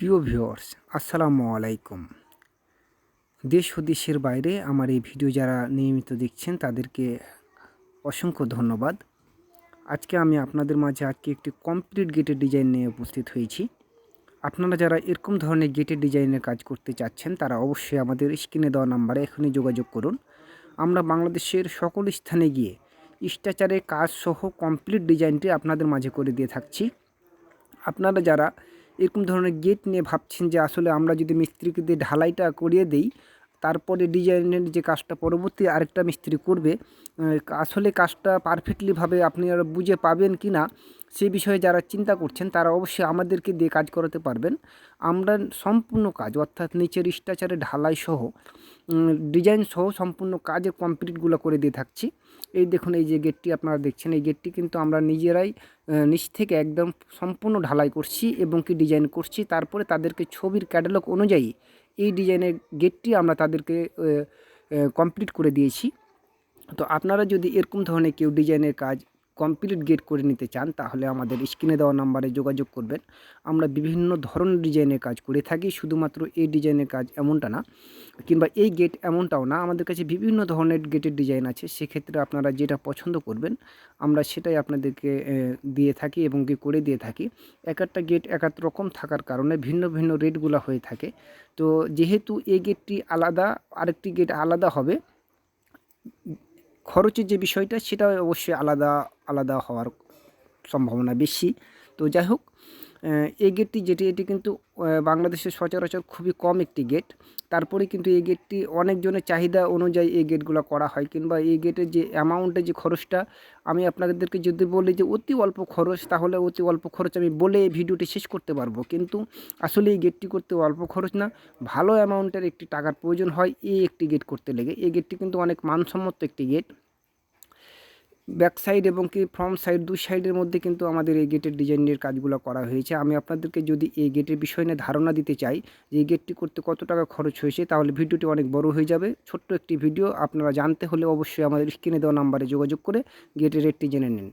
প্রিয় ভিউয়ার্স, আসসালামু আলাইকুম। দেশ ও দেশের বাইরে আমার এই ভিডিও যারা নিয়মিত দেখছেন, তাদেরকে অসংখ্য ধন্যবাদ। আজকে আমি আপনাদের মাঝে আজকে একটি কমপ্লিট গেটের ডিজাইন নিয়ে উপস্থিত হয়েছি। আপনারা যারা এরকম ধরনের গেটের ডিজাইনের কাজ করতে চাচ্ছেন, তারা অবশ্যই আমাদের স্ক্রিনে দেওয়া নাম্বারে এখনই যোগাযোগ করুন। আমরা বাংলাদেশের সকল স্থানে গিয়ে স্ট্রাচারের কাজ সহ কমপ্লিট ডিজাইনটি আপনাদের মাঝে করে দিয়ে থাকছি। আপনারা যারা এরকম ধরনের গেট নিয়ে ভাবছেন যে আসলে আমরা যদি মিস্ত্রিকে দিয়ে ঢালাইটা করিয়ে দেই, তারপরে ডিজাইনের যে কাজটা পরবর্তী আরেকটা মিস্ত্রি করবে আসলে কাজটা পারফেক্টলিভাবে আপনি আর বুঝে পাবেন কি না সেই বিষয়ে যারা চিন্তা করছেন তারা অবশ্যই আমাদেরকে দিয়ে কাজ করাতে পারবেন। আমরা সম্পূর্ণ কাজ, অর্থাৎ নিচের স্ট্রাচারে ঢালাই সহ ডিজাইন সহ সম্পূর্ণ কাজের কমপ্লিটগুলো করে দিয়ে থাকছি। এই দেখুন, এই যে গেটটি আপনারা দেখছেন, এই গেটটি কিন্তু আমরা নিজেরাই নিচ থেকে একদম সম্পূর্ণ ঢালাই করছি এবং কি ডিজাইন করছি, তারপরে তাদেরকে ছবির ক্যাটালগ অনুযায়ী এই ডিজাইনের গেটটি আমরা তাদেরকে কমপ্লিট করে দিয়েছি। তো আপনারা যদি এরকম ধরনের কেউ ডিজাইনের কাজ কমপ্লিট গেট করে নিতে চান, তাহলে আমাদের স্ক্রিনে দেওয়া নাম্বারে যোগাযোগ করবেন। আমরা বিভিন্ন ধরনের ডিজাইনের কাজ করে থাকি, শুধুমাত্র এই ডিজাইনের কাজ এমনটা না, কিংবা এই গেট এমনটাও না, আমাদের কাছে বিভিন্ন ধরনের গেটের ডিজাইন আছে, সেক্ষেত্রে আপনারা যেটা পছন্দ করবেন, আমরা সেটাই আপনাদেরকে দিয়ে থাকি এবং কি করে দিয়ে থাকি। এক একটা গেট এক এক রকম থাকার কারণে ভিন্ন ভিন্ন রেটগুলো হয়ে থাকে। তো যেহেতু এই গেটটি আলাদা, আরেকটি গেট আলাদা হবে খরচের যে বিষয়টা সেটা অবশ্যই আলাদা আলাদা হওয়ার সম্ভাবনা বেশি। তো যাই হোক এই গেটটি যেটি, এটি কিন্তু বাংলাদেশের সচরাচর খুবই কম একটি গেট তারপরে কিন্তু এই গেটটি অনেকজনের চাহিদা অনুযায়ী এই গেটগুলো করা হয়, কিংবা এই গেটের যে অ্যামাউন্টের যে খরচটা, আমি আপনাদেরকে যদি বলি যে অতি অল্প খরচ, তাহলে অতি অল্প খরচ আমি বলে এই ভিডিওটি শেষ করতে পারব। কিন্তু আসলে এই গেটটি করতে অল্প খরচ না, ভালো অ্যামাউন্টের একটি টাকার প্রয়োজন হয় এই একটি গেট করতে লেগে। এই গেটটি কিন্তু অনেক মানসম্মত একটি গেট ব্যাক সাইড এবং কি ফ্রন্ট সাইড দুই সাইডের মধ্যে কিন্তু আমাদের এই গেটের ডিজাইনের কাজগুলো করা হয়েছে। আমি আপনাদেরকে যদি এই গেটের বিষয় নিয়ে ধারণা দিতে চাই যে এই গেটটি করতে কত টাকা খরচ হয়েছে, তাহলে ভিডিওটি অনেক বড় হয়ে যাবে। ছোট্ট একটি ভিডিও, আপনারা জানতে হলে অবশ্যই আমাদের স্ক্রিনে দেওয়া নাম্বারে যোগাযোগ করে গেটের রেটটি জেনে নিন।